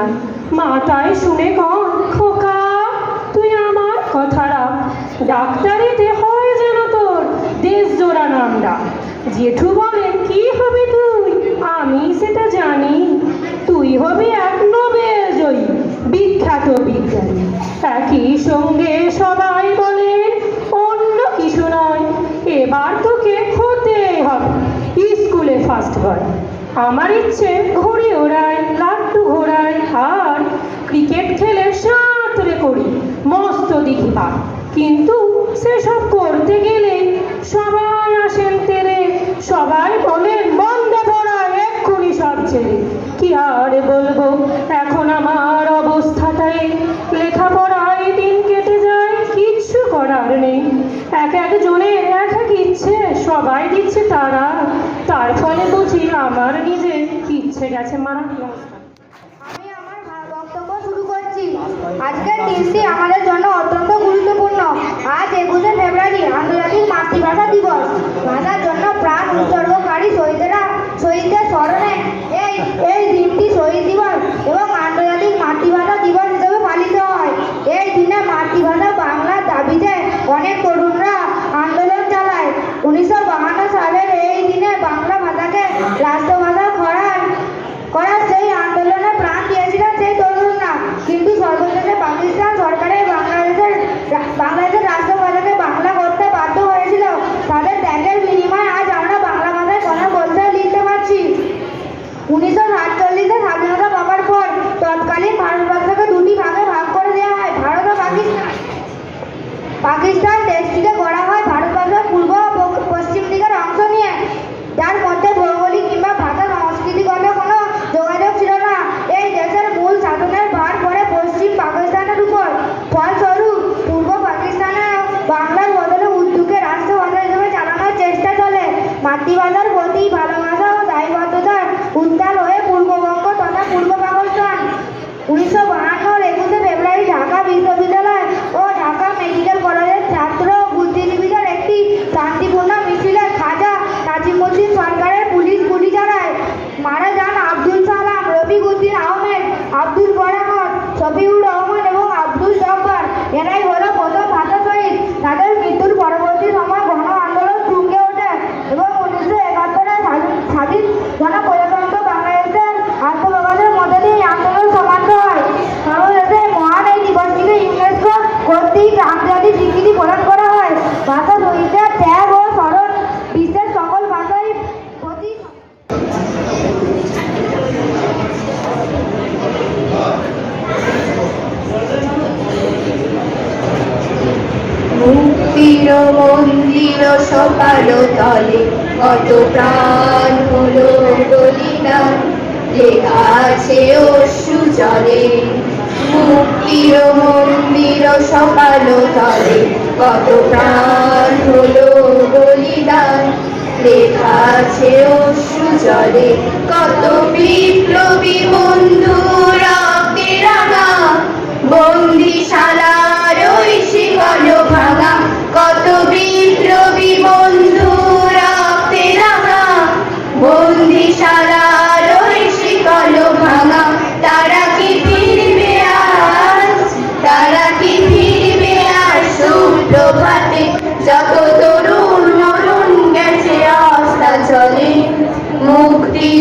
আয় মাথায় শুনে কন খোকা, তুই আমার কথা রাখ। ডাক্তারিতে হয় যেন তোর দেশ জোড়া নামটা জেঠু বলে, কি হবে তুই? আমি সেটা জানি। তুই হবি এক নোবেল জয়ী, বিখ্যাত বিজ্ঞানী। একই সঙ্গে সবাই বলে, অন্য কিছু নয়, এবার তোকে হতে হবে, স্কুলে ফার্স্ট বয় আমার ইচ্ছে ঘুড়ি ওড়ায় লাট্টু ঘোড়াই আর ক্রিকেট খেলে সাঁতরে করি মস্ত দিঘি পার। কিন্তু সেসব করতে গেলে সবাই আসেন তেরে, সবাই বলেন, বন্ধ পড়ায় এক্ষুনি সব ছেড়ে। কি আর বলব, এখন আমার অবস্থাটাই। লেখাপড়ায় দিন কেটে যায়, কিচ্ছু করার নেই। এক একজনের এক এক ইচ্ছে, সবাই দিচ্ছে তারা। তার ফলে বুঝি আমার নিজে ইচ্ছে গেছে মারা নমস্কার আজকের দিনটি আমাদের জন্য অত্যন্ত গুরুত্বপূর্ণ। আজ একুশে ফেব্রুয়ারি আন্তর্জাতিক মাতৃভাষা দিবস। ভাষার জন্য প্রাণ উৎসর্গকারী শহীদেরা, শহীদদের স্মরণে মুক্তির মন্দির সকাল তলে। কত প্রাণ হলো বলিদান লেখা আছে অশ্রু জলে। মুক্তির মন্দির সকাল তলে। কত প্রাণ হলো বলিদান লেখা আছে অশ্রু জলে। কত বিপ্লবী বন্ধুরা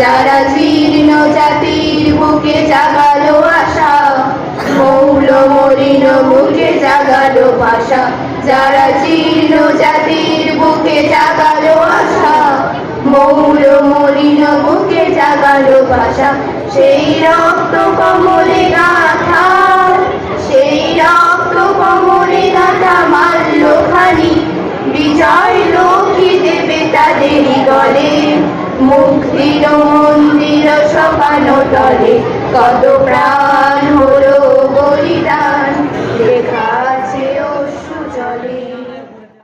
যারা জীর্ণ জাতির বুকে জাগালো আশা, মৌল মরিন বুকে জাগালো ভাষা। যারা জীর্ণ জাতির বুকে জাগালো আশা, মৌল মরিন বুকে জাগালো ভাষা। সেই রক্ত কমলে গাথা, সেই রক্ত কমলে গাথা মাল্য খানি। বিজয় জয় লক্ষ্মী দেবে তাদেরই গলে মুক্তির মন্দির সপানো তলে কত প্রাণ হলো